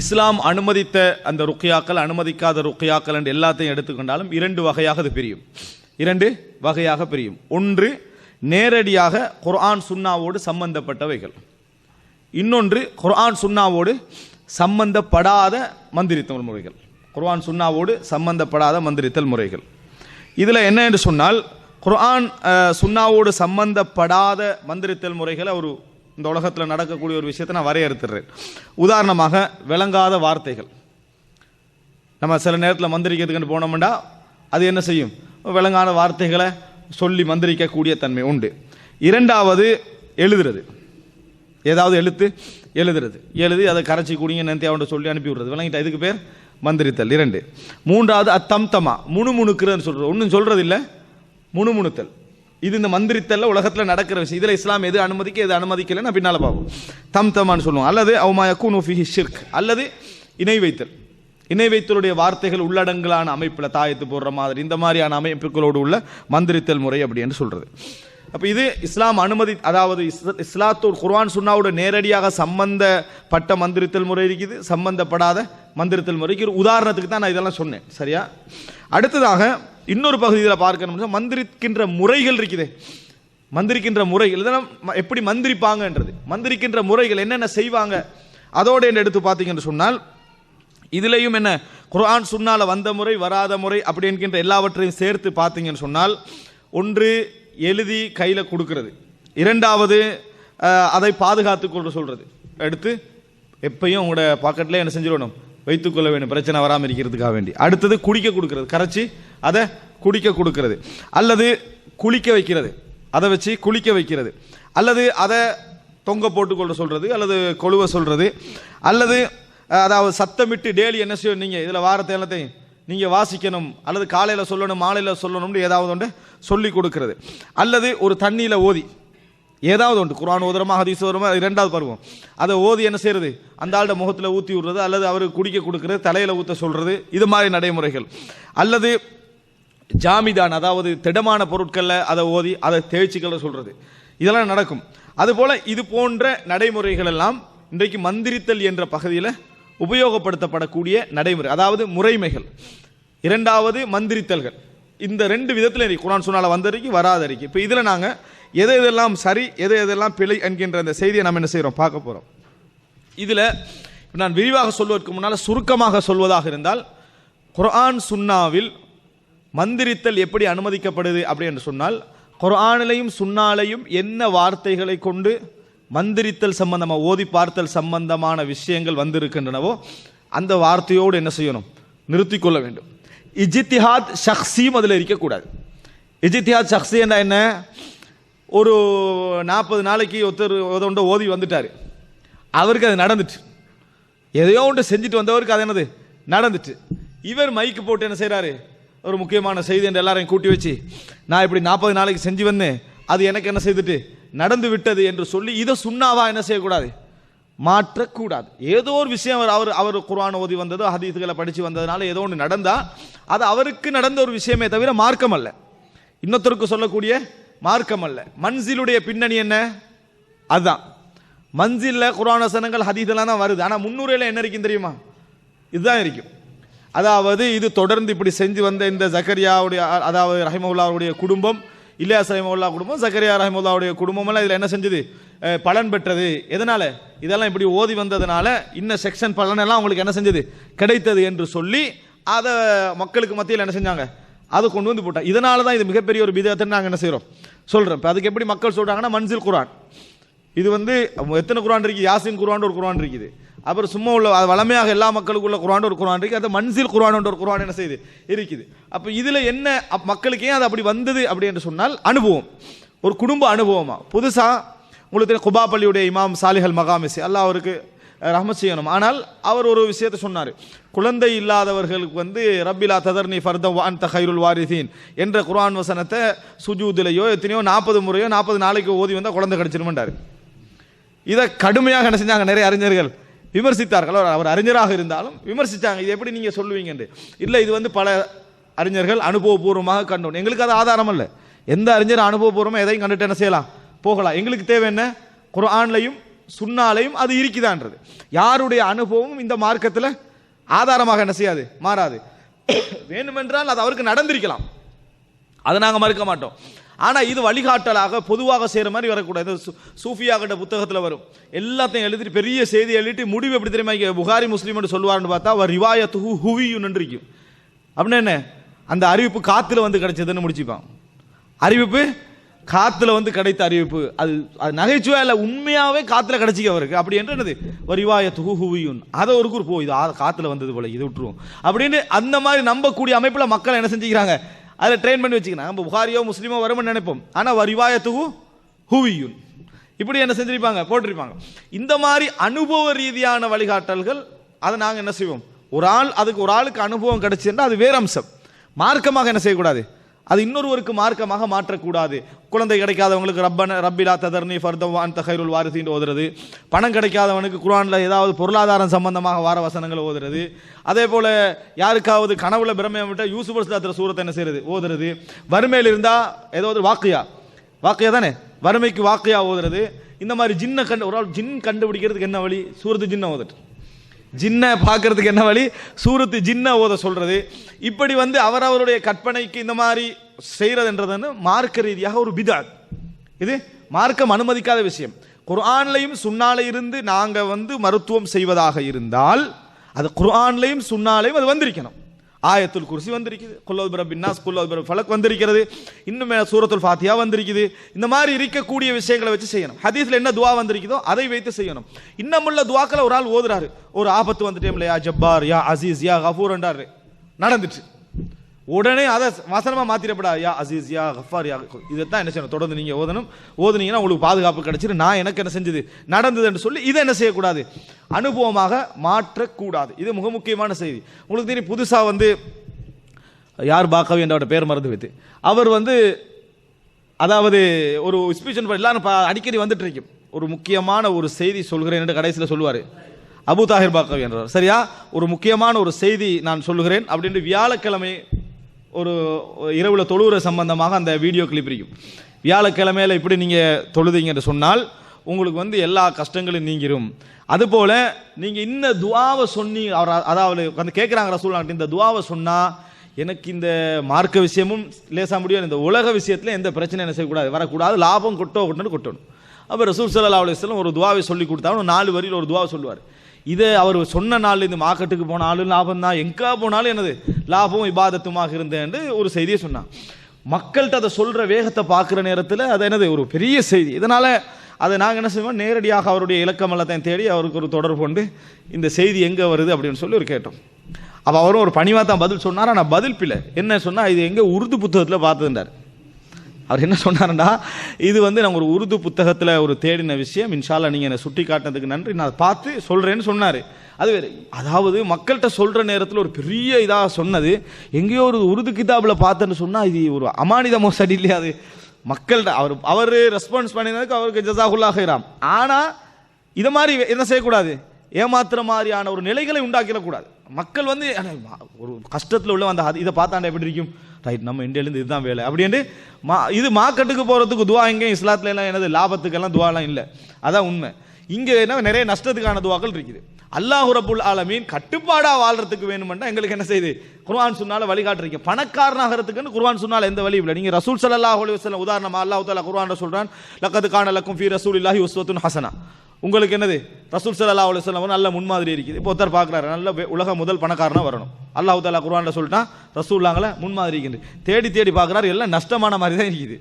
இஸ்லாம் அனுமதித்த அந்த ருக்கியாக்கள் அனுமதிக்காத ருக்கியாக்கள் என்று எல்லாத்தையும் எடுத்துக்கொண்டாலும் இரண்டு வகையாக அது பிரியும். இரண்டு வகையாக பிரியும். ஒன்று நேரடியாக குர்ஆன் சுன்னாவோடு சம்பந்தப்பட்டவைகள். இன்னொன்று குர்ஆன் சுன்னாவோடு சம்பந்தப்படாத மந்திரித்தல் முறைகள். குர்ஆன் சுன்னாவோடு சம்பந்தப்படாத மந்திரித்தல் முறைகள். இதில் என்ன என்று சொன்னால் குர்ஆன் சுன்னாவோடு சம்பந்தப்படாத மந்திரித்தல் முறைகளை ஒரு இந்த உலகத்தில் நடக்கக்கூடிய ஒரு விஷயத்தை நான் வரையறுத்துறேன். உதாரணமாக விளங்காத வார்த்தைகள். நம்ம சில நேரத்தில் மந்திரிக்கிறதுக்கு போனோம்னா அது என்ன செய்யும்? விளங்காத வார்த்தைகளை சொல்லி மந்திரிக்கக்கூடிய தன்மை உண்டு. இரண்டாவது எழுதுறது. ஏதாவது எழுத்து எழுதுறது. எழுதி அதை கரைச்சி குடிங்க நினைத்து அவன்கிட்ட சொல்லி அனுப்பி விடுறது. விளங்கிட்டா இதுக்கு பேர்? மந்திரித்தல். இரண்டு. மூன்றாவது அத்தம்தமா. முணுமுணுக்கிறதுன்னு சொல்கிறது ஒன்றும் சொல்கிறது இல்லை முணுமுணுத்தல். இது இந்த மந்திரித்தல்ல உலகத்தில் நடக்கிற விஷயம். இதில் இஸ்லாம் எது அனுமதிக்க எது அனுமதிக்கலைன்னு பின்னால் பார்ப்போம். தம் தமான்னு சொல்லுவோம். அல்லது அவுமா யக்கூனு ஷிர்க். அல்லது இணை வைத்தல். இணை வைத்தலுடைய வார்த்தைகள் உள்ளடங்கலான அமைப்பில் தாயத்து போடுற மாதிரி இந்த மாதிரியான அமைப்புகளோடு உள்ள மந்திரித்தல் முறை அப்படின்னு சொல்கிறது அப்போ இது இஸ்லாம் அனுமதி அதாவது இஸ்- இஸ்லாத்தோடு குர்ஆன் சுன்னாவோட நேரடியாக சம்பந்தப்பட்ட மந்திரித்தல் முறை இருக்குது. சம்பந்தப்படாத மந்திரித்தல் முறைக்கு ஒரு உதாரணத்துக்கு தான் நான் இதெல்லாம் சொன்னேன். சரியா? அடுத்ததாக இன்னொரு பகுதியில் பார்க்கணும்னா மந்திரிக்கின்ற முறைகள் இருக்குது. மந்திரிக்கின்ற முறைகள் இதெல்லாம் ம- எப்படி மந்திரிப்பாங்கன்றது. மந்திரிக்கின்ற முறைகள் என்னென்ன செய்வாங்க? அதோடு என்ன எடுத்து பார்த்தீங்கன்னு சொன்னால் இதுலேயும் என்ன? குர்ஆன் சுன்னால் வந்த முறை வராத முறை அப்படி என்கின்ற எல்லாவற்றையும் சேர்த்து பார்த்தீங்கன்னு சொன்னால் ஒன்று எழுதி கையில் கொடுக்கறது. இரண்டாவது அதை பாதுகாத்து கொண்டு சொல்கிறது எடுத்து எப்பயும் உங்களோட பாக்கெட்டில் என்ன செஞ்சிடணும்? வைத்துக்கொள்ள வேண்டும். பிரச்சனை வராமல் இருக்கிறதுக்காக வேண்டி. அடுத்தது குடிக்க கொடுக்கறது. கரைச்சி அதை குடிக்க கொடுக்கறது. அல்லது குளிக்க வைக்கிறது. அதை வச்சு குளிக்க வைக்கிறது. அல்லது அதை தொங்க போட்டுக்கொள்ள சொல்கிறது அல்லது கொழுவ சொல்கிறது அல்லது அதாவது சத்தமிட்டு டெய்லி என்ன செய்யணும் நீங்கள் இதில் வாரத்தை எல்லாத்தையும் நீங்கள் வாசிக்கணும். அல்லது காலையில் சொல்லணும் மாலையில் சொல்லணும்னு ஏதாவது ஒன்று சொல்லி கொடுக்கறது. அல்லது ஒரு தண்ணியில் ஓதி ஏதாவது ஒன்று. குரான் ஓதுறமா ஹதீஸ் ஓதுறமா அது இரண்டாவது பருவம். அதை ஓதி என்ன செய்யறது? அந்த ஆளோட முகத்தில் ஊற்றி விடுறது அல்லது அவருக்கு குடிக்க கொடுக்கறது தலையில் ஊற்ற சொல்கிறது இது மாதிரி நடைமுறைகள். அல்லது ஜாமிதான் அதாவது திடமான பொருட்களில் அதை ஓதி அதை தேய்ச்சிக்கல சொல்கிறது இதெல்லாம் நடக்கும். அதுபோல் இது போன்ற நடைமுறைகள் எல்லாம் இன்றைக்கு மந்திரித்தல் என்ற பகுதியில் உபயோகப்படுத்தப்படக்கூடிய நடைமுறை அதாவது முறைமைகள். இரண்டாவது மந்திரித்தல்கள். இந்த ரெண்டு விதத்தில் இருக்கு குரான் சொன்னால் வந்தறிக்கை வராத அறிக்கை இப்போ இதில் நாங்கள் எது எதெல்லாம் சரி எது எதெல்லாம் பிழை என்கின்ற அந்த செய்தியை நம்ம என்ன செய்கிறோம்? பார்க்க போகிறோம் இதில் நான் விரிவாக சொல்வதற்கு முன்னால் சுருக்கமாக சொல்வதாக இருந்தால் குர்ஆன் சுன்னாவில் மந்திரித்தல் எப்படி அனுமதிக்கப்படுது அப்படி என்று சொன்னால் குர்ஆனிலையும் சுன்னாலையும் என்ன வார்த்தைகளை கொண்டு மந்திரித்தல் சம்பந்தமாக ஓதி பார்த்தல் சம்பந்தமான விஷயங்கள் வந்திருக்கின்றனவோ அந்த வார்த்தையோடு என்ன செய்யணும்? நிறுத்தி கொள்ள வேண்டும். இஜித்திஹாத் ஷக்ஸியும் அதில் இருக்கக்கூடாது. இஜித்திஹாத் ஷக்ஸி என்ன என்ன? ஒரு நாற்பது நாளைக்கு ஒருத்தர் ஒன்று ஓதி வந்துட்டார். அவருக்கு அது நடந்துட்டு எதையோ ஒன்று செஞ்சுட்டு வந்தவருக்கு அது என்னது? நடந்துட்டு இவர் மைக்கு போட்டு என்ன செய்கிறாரு ஒரு முக்கியமான செய்தி என்று எல்லாரையும் கூட்டி வச்சு நான் இப்படி நாற்பது நாளைக்கு செஞ்சு வந்தேன். அது எனக்கு என்ன செய்துட்டு? நடந்து விட்டது என்று சொல்லி இதை சுண்ணாவா என்ன செய்யக்கூடாது? மாற்றக்கூடாது. ஏதோ ஒரு விஷயம் அவர் அவர் அவர் குர்ஆன் ஓதி வந்ததோ ஹதீஸுகளை படித்து வந்ததுனால ஏதோ ஒன்று நடந்தால் அது அவருக்கு நடந்த ஒரு விஷயமே தவிர மார்க்கம் அல்ல. இன்னொருத்தருக்கு சொல்லக்கூடிய மார்க்கம் அல்ல மன்சிலுடைய பின்னணி என்ன? அதுதான். மன்சிலில் குரான் வசனங்கள் ஹதீதெல்லாம் தான் வருது. ஆனால் முன்னுரையில் என்ன இருக்கும் தெரியுமா? இதுதான் இருக்கும். அதாவது இது தொடர்ந்து இப்படி செஞ்சு வந்த இந்த ஜக்கரியாவுடைய அதாவது ரஹிமவுல்லாவுடைய குடும்பம் இல்லையாஸ் ரஹிமவுல்லா குடும்பம் ஜக்கரியா ரஹிமுல்லாவுடைய குடும்பம் எல்லாம் இதில் என்ன செஞ்சது? பலன் பெற்றது. எதனால? இதெல்லாம் இப்படி ஓதி வந்ததுனால இன்ன செக்ஷன் பலனெல்லாம் அவங்களுக்கு என்ன செஞ்சது? கிடைத்தது என்று சொல்லி அதை மக்களுக்கு மத்தியில் என்ன செஞ்சாங்க? அதை கொண்டு வந்து போட்டாங்க இதனால தான் இது மிகப்பெரிய ஒரு விதத்தை நாங்கள் என்ன செய்கிறோம் சொல்கிறோம் இப்போ அதுக்கு எப்படி மக்கள் சொல்கிறாங்கன்னா மன்சில் குரான். இது வந்து எத்தனை குரான் இருக்குது யாசின் குரான் ஒரு குரான் இருக்குது. அப்புறம் சும்மா உள்ள அது வளமையாக எல்லா மக்களுக்குள்ள குரான் ஒரு குரான் இருக்குது அது மன்சில் குரான் ஒரு குரான் என்ன செய்யுது இருக்குது. அப்போ இதில் என்ன அப் மக்களுக்கு ஏன் அது அப்படி வந்தது அப்படி என்று சொன்னால் அனுபவம். ஒரு குடும்ப அனுபவமாக புதுசாக உங்களுக்கு தெரியும் குபா பள்ளியுடைய இமாம் சாலிஹல் மகாமிசி. அல்லா அவருக்கு ரஹமத் செய்யணும். ஆனால் அவர் ஒரு விஷயத்தை சொன்னார். குழந்தை இல்லாதவர்களுக்கு வந்து ரப்பிலா ததர்னி ஃபர்தம் வான் தஹைருல் வாரிதீன் என்ற குர்ஆன் வசனத்தை சுஜூதிலையோ எத்தனையோ நாற்பது முறையோ நாற்பது நாளைக்கு ஓதி வந்தால் குழந்தை கிடைச்சிருமாண்டாரு இதை கடுமையாக என்ன செஞ்சாங்க நிறைய அறிஞர்கள்? விமர்சித்தார்கள். அவர் அறிஞராக இருந்தாலும் விமர்சித்தாங்க இது எப்படி நீங்கள் சொல்லுவீங்கன்னு? இல்லை இது வந்து பல அறிஞர்கள் அனுபவபூர்வமாக கண்டோம். எங்களுக்கு அது ஆதாரம் இல்லை எந்த அறிஞர் அனுபவபூர்வமாக எதையும் கண்டுட்டு என்ன செய்யலாம்? போகலாம். எங்களுக்கு தேவை என்ன? குர்ஆன்லையும் சுன்னாலையும் அது இருக்குதான்றது யாருடைய அனுபவமும் இந்த மார்க்கத்தில் ஆதாரமாக என்ன செய்யாது? மாறாது. வேணுமென்றால் அது அவருக்கு நடந்திருக்கலாம். அதை நாங்கள் மறுக்க மாட்டோம். ஆனால் இது வழிகாட்டலாக பொதுவாக செய்கிற மாதிரி வரக்கூடாது. சு சூ- சூஃபியாகிட்ட புத்தகத்தில் வரும். எல்லாத்தையும் எழுதிட்டு பெரிய செய்தி எழுதிட்டு முடிவு எப்படி தெரியுமா? புகாரி புகாரி முஸ்லீம்னு சொல்லுவார்னு பார்த்தா அவர் ரிவாயத்து ஹுவியுன்னு இருக்கும். அப்படின்னா என்ன? அந்த அறிவிப்பு காற்றுல வந்து கிடைச்சதுன்னு முடிச்சுப்பான். அறிவிப்பு காத்துல வந்து கிடைத்த அறிவிப்பு. அது அது நகைச்சுவை இல்லை உண்மையாகவே காத்துல கிடைச்சிக்க அவருக்கு. அப்படி என்று என்னது? ஒரு ரிவாய அதை ஒரு கூறு ஓ இது காத்துல வந்தது போல இது விட்டுருவோம். அப்படின்னு அந்த மாதிரி நம்பக்கூடிய அமைப்பில் மக்கள் என்ன செஞ்சுக்கிறாங்க? அதை ட்ரெயின் பண்ணி வச்சுக்கிறாங்க நம்ம புகாரியோ முஸ்லீமோ வரும்னு நினைப்போம். ஆனால் ஒரு ரிவாய துகு ஹுவியுன். இப்படி என்ன செஞ்சிருப்பாங்க? போட்டிருப்பாங்க. இந்த மாதிரி அனுபவ ரீதியான வழிகாட்டல்கள் அதை நாங்கள் என்ன செய்வோம்? ஒரு ஆள் அதுக்கு ஒரு ஆளுக்கு அனுபவம் கிடைச்சிருந்தால் அது வேற அம்சம் மார்க்கமாக என்ன செய்யக்கூடாது? அது இன்னொருவருக்கு மார்க்கமாக மாற்றக்கூடாது. குழந்தை கிடைக்காதவங்களுக்கு ரப்பன ரப்பிலா ததர்னி ஃபர்தவான் தஹைருல் வாரிசின்னு ஓதுறது. பணம் கிடைக்காதவனுக்கு குரானில் ஏதாவது பொருளாதாரம் சம்பந்தமாக வார வசனங்கள் ஓதுறது. அதே போல் யாருக்காவது கனவுல பிரமையம் விட்டால் யூசுப் அஸ்லாத்திர சூரத்தை என்ன செய்யறது ஓதுறது. வறுமையில் இருந்தா ஏதாவது வாக்கியா? வாக்கியா தானே? வறுமைக்கு வாக்கியா ஓதுறது. இந்த மாதிரி ஜின்னை கண்டு ஒரு ஆள் ஜின் கண்டுபிடிக்கிறதுக்கு என்ன வழி? சூரத்து ஜின்னை ஓதட்டு ஜின்னை பார்க்கறதுக்கு என்ன வழி? சூரத்து ஜின்னை ஓத சொல்றது. இப்படி வந்து அவரவருடைய கற்பனைக்கு இந்த மாதிரி செய்யறதுன்றது வந்து மார்க்க ரீதியாக ஒரு பிதாத் இது மார்க்கம் அனுமதிக்காத விஷயம். குர்ஆன்லையும் சுன்னால இருந்து நாங்கள் வந்து மருத்துவம் செய்வதாக இருந்தால் அது குர்ஆன்லையும் சுன்னாலையும் அது வந்திருக்கணும். ஆயத்துல் குர்சி வந்திருக்குது. குல்லோத் பிரப் பின்னாஸ் குல்லோத் பிரப் ஃபலக் வந்திருக்கிறது. இன்னும் சூரத்துல் ஃபாத்தியா வந்திருக்குது. இந்த மாதிரி இருக்கக்கூடிய விஷயங்களை வச்சு செய்யணும். ஹதீஸ்ல என்ன துவா வந்திருக்குதோ அதை வைத்து செய்யணும். இன்னமுள்ள துவாக்களை ஒரு ஆள் ஓதுறாரு. ஒரு ஆபத்து வந்துட்டேம்ல யா ஜப்பார் யா அசீஸ் யா கஃபூர்ன்றாரு நடந்துச்சு. உடனே அதை வசனமா மாத்திரப்படா. யா அசீஸ் யா ஹஃபார் யா இதைத்தான் என்ன செய்யணும்? தொடர்ந்து நீங்க ஓதணும். ஓதுனீங்கன்னா உங்களுக்கு பாதுகாப்பு கிடைச்சிரு. நான் எனக்கு என்ன செஞ்சது? நடந்தது என்று சொல்லி இதை என்ன செய்யக்கூடாது? அனுபவமாக மாற்றக்கூடாது. இது மிக முக்கியமான செய்தி. உங்களுக்கு தெரியும் புதுசாக வந்து யார் பாக்கவி என்றோட பேர் மறந்து வைத்து அவர் வந்து அதாவது ஒரு ஸ்பீச் எல்லாரும் அடிக்கடி வந்துட்டு இருக்கும் ஒரு முக்கியமான ஒரு செய்தி சொல்கிறேன் என்று கடைசியில் சொல்லுவார். அபு தாஹிர் பாக்கவி என்றவர். சரியா? ஒரு முக்கியமான ஒரு செய்தி நான் சொல்லுகிறேன். அப்படின்ட்டு வியாழக்கிழமை ஒரு இரவில் தொழுகிற சம்பந்தமாக அந்த வீடியோ கிளிப் இருக்கும். வியாழக்கிழமையில இப்படி நீங்கள் தொழுதீங்க சொன்னால் உங்களுக்கு வந்து எல்லா கஷ்டங்களும் நீங்கிரும். அதுபோல் நீங்கள் இந்த துவாவை சொன்னி அவர் அதாவது அந்த கேட்குறாங்க ரசூல் இந்த துவாவை சொன்னால் எனக்கு இந்த மார்க்க விஷயமும் லேசாக முடியும் இந்த உலக விஷயத்தில் எந்த பிரச்சனையும் என்ன செய்யக்கூடாது வரக்கூடாது லாபம் கொட்டோ கொட்டணும் கொட்டணும். அப்போ ரசூல் சல்லா அலுவலம் ஒரு துவாவை சொல்லி கொடுத்தாலும் நாலு வரியில் ஒரு துவாவை சொல்லுவார். இதை அவர் சொன்ன நாள் இந்த மார்க்கெட்டுக்கு போனாலும் லாபம் தான். எங்கே போனாலும் என்னது? லாபம் இபாதத்துமாக இருந்தேன்னு ஒரு செய்தியை சொன்னான். மக்கள்கிட்ட அதை சொல்கிற வேகத்தை பார்க்குற நேரத்தில் அது என்னது? ஒரு பெரிய செய்தி. இதனால் அதை நாங்கள் என்ன செய்வோம்? நேரடியாக அவருடைய இலக்கம் எல்லாத்தையும் தேடி அவருக்கு ஒரு தொடர்பு கொண்டு இந்த செய்தி எங்கே வருது அப்படின்னு சொல்லி ஒரு கேட்டோம். அப்போ அவரும் ஒரு பணிவாக தான் பதில் சொன்னார். ஆனால் பதில் பிள்ளை என்ன சொன்னால் இது எங்கே உருது புத்தகத்தில் பார்த்துருந்தார் அவர் என்ன சொன்னாருன்னா இது வந்து நான் ஒரு உருது புத்தகத்தில் ஒரு தேடின விஷயம். இன்ஷால்லா நீங்கள் என்னை சுட்டி காட்டினதுக்கு நன்றி. நான் அதை பார்த்து சொல்கிறேன்னு சொன்னார். அது வேறு அதாவது மக்கள்கிட்ட சொல்கிற நேரத்தில் ஒரு பெரிய இதாக சொன்னது. எங்கேயோ ஒரு உருது கிதாபில் பார்த்தேன்னு சொன்னால் இது ஒரு அமானித மோசடி இல்லையா அது? மக்கள்கிட்ட அவர் அவர் ரெஸ்பான்ஸ் பண்ணினதுக்கு அவருக்கு ஜசாகுல்லாகிறாம் ஆனால் இதை மாதிரி என்ன செய்யக்கூடாது? ஏமாத்துற மாதிரியான ஒரு நிலைகளை உண்டாக்கிடக்கூடாது. மக்கள் வந்து ஒரு கஷ்டத்தில் உள்ள அந்த இதை பார்த்தாண்டா எப்படி இருக்கும்? ரைட் நம்ம இந்தியாவிலேருந்து இதுதான் வேலை. அப்படின்ட்டு மா இது மார்க்கெட்டுக்கு போகிறதுக்கு துவா எங்கேயும் இஸ்லாத்துல எல்லாம் என்னது லாபத்துக்கெல்லாம் துவாலாம் இல்லை. அதான் உண்மை. இங்கே என்ன நிறைய நஷ்டத்துக்கான துவாக்கள் இருக்குது. அல்லாஹ் ரப்புல் ஆலமீன் கட்டுப்பாடாக வாழ்றதுக்கு வேணுமெண்டா எங்களுக்கு என்ன செய்யுது குர்வான் சொன்னால வழிகாட்டுறீங்க. பணக்காரனாகிறதுக்குன்னு குர்வான் சொன்னால் எந்த வழியும் இல்லை. நீங்கள் ரசூல் சல்லாஹ் அலைஹி வசலம் உதாரணமாக அல்லாஹ் தாலா குர்வான் சொல்கிறான் லக்கத் காண லக்கும் ஃபி ரசூல் இல்லாஹி உஸ்வத்துன் ஹசனா உங்களுக்கு என்னது? ரசூல் சல்லா அலைஹி வஸல்லம் நல்ல முன்மாதிரி இருக்குது. இப்போ ஒருத்தர் பார்க்குறாரு நல்ல உலக முதல் பணக்காரனாக வரணும். அல்லாஹு தாலா குர்வானில் சொல்லிட்டான் ரசூல்லாங்கள முன்மாதிரி இருக்குது. தேடி தேடி பார்க்குறாரு எல்லாம் நஷ்டமான மாதிரி தான் இருக்குது.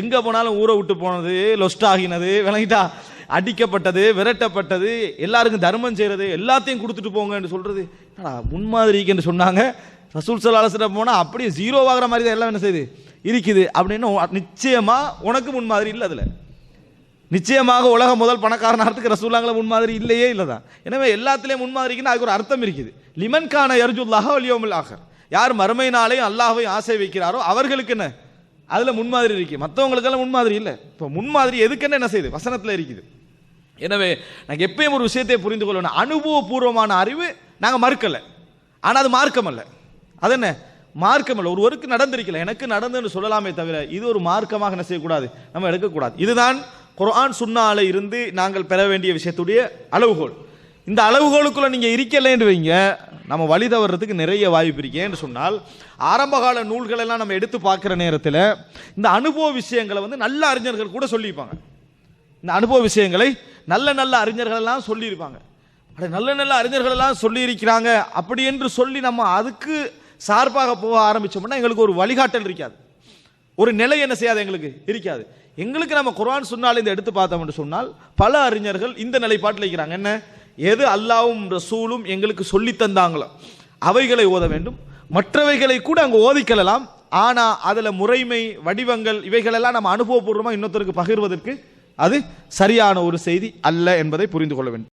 எங்கே போனாலும் ஊரை விட்டு போனது லொஸ்ட் ஆகினது விளங்கிட்டா அடிக்கப்பட்டது விரட்டப்பட்டது எல்லாருக்கும் தர்மம் செய்கிறது எல்லாத்தையும் கொடுத்துட்டு போங்கன்னு சொல்கிறது என்னடா முன்மாதிரிக்குன்னு சொன்னாங்க. ரசூல் சலாஹிடம் போனால் அப்படியே ஜீரோ ஆகிற மாதிரி தான் எல்லாம் என்ன செய்யுது? இருக்குது. அப்படின்னு நிச்சயமாக உனக்கு முன்மாதிரி இல்லை அதில். நிச்சயமாக உலக முதல் பணக்காரனாகிறதுக்கு ரசூலாங்கள முன்மாதிரி இல்லையே இல்லை தான் எனவே எல்லாத்துலேயும் முன்மாதிரிக்குன்னு அதுக்கு ஒரு அர்த்தம் இருக்குது. லிமன் கான யர்ஜுல்லாஹ வலியோமில் ஆகர் யார் மறுமை நாளையும் ஆசை வைக்கிறாரோ அவர்களுக்கு என்ன? அதில் முன்மாதிரி இருக்குது மற்றவங்களுக்கெல்லாம் முன்மாதிரி இல்லை. இப்போ முன்மாதிரி எதுக்குன்னு என்ன செய்யுது? வசனத்தில் இருக்குது. எனவே நாங்கள் எப்பயும் ஒரு விஷயத்தை புரிந்து கொள்ளணும். அனுபவபூர்வமான அறிவு நாங்கள் மறுக்கலை. ஆனால் அது மார்க்கம் அல்ல அது என்ன? மார்க்கம் அல்ல ஒருவருக்கு நடந்திருக்கல. எனக்கு நடந்துன்னு சொல்லலாமே தவிர இது ஒரு மார்க்கமாக என்ன செய்யக்கூடாது? நம்ம எடுக்கக்கூடாது. இதுதான் குரான் சுன்னால இருந்து நாங்கள் பெற வேண்டிய விஷயத்துடைய அளவுகோல். இந்த அளவுகோலுக்குள்ள நீங்க இருக்கலைன்னு வைங்க நம்ம வழி தவறதுக்கு நிறைய வாய்ப்பு இருக்கேன்னு சொன்னால் ஆரம்பகால நூல்களெல்லாம் நம்ம எடுத்து பார்க்குற நேரத்தில் இந்த அனுபவ விஷயங்களை வந்து நல்ல அறிஞர்கள் கூட சொல்லியிருப்பாங்க. இந்த அனுபவ விஷயங்களை நல்ல நல்ல அறிஞர்கள் எல்லாம் சொல்லியிருப்பாங்க. அப்படி நல்ல நல்ல அறிஞர்கள் எல்லாம் சொல்லியிருக்கிறாங்க. அப்படி என்று சொல்லி நம்ம அதுக்கு சார்பாக போக ஆரம்பிச்சோம்னா எங்களுக்கு ஒரு வழிகாட்டல் இருக்காது. ஒரு நிலை என்ன செய்யாது எங்களுக்கு? இருக்காது. எங்களுக்கு நம்ம குரான் சொன்னால் இந்த எடுத்து பார்த்தோம் என்று சொன்னால் பல அறிஞர்கள் இந்த நிலைப்பாட்டில் இருக்கிறாங்க. என்ன? எது அல்லாவும் ரசூலும் எங்களுக்கு சொல்லி தந்தாங்களோ அவைகளை ஓத வேண்டும். மற்றவைகளை கூட அங்கே ஓதிக்கொள்ளலாம். ஆனால் அதில் முறைமை வடிவங்கள் இவைகளெல்லாம் நம்ம அனுபவபூர்வமாக இன்னொருத்தருக்கு பகிர்வதற்கு அது சரியான ஒரு செய்தி அல்ல என்பதை புரிந்து கொள்ள வேண்டும்.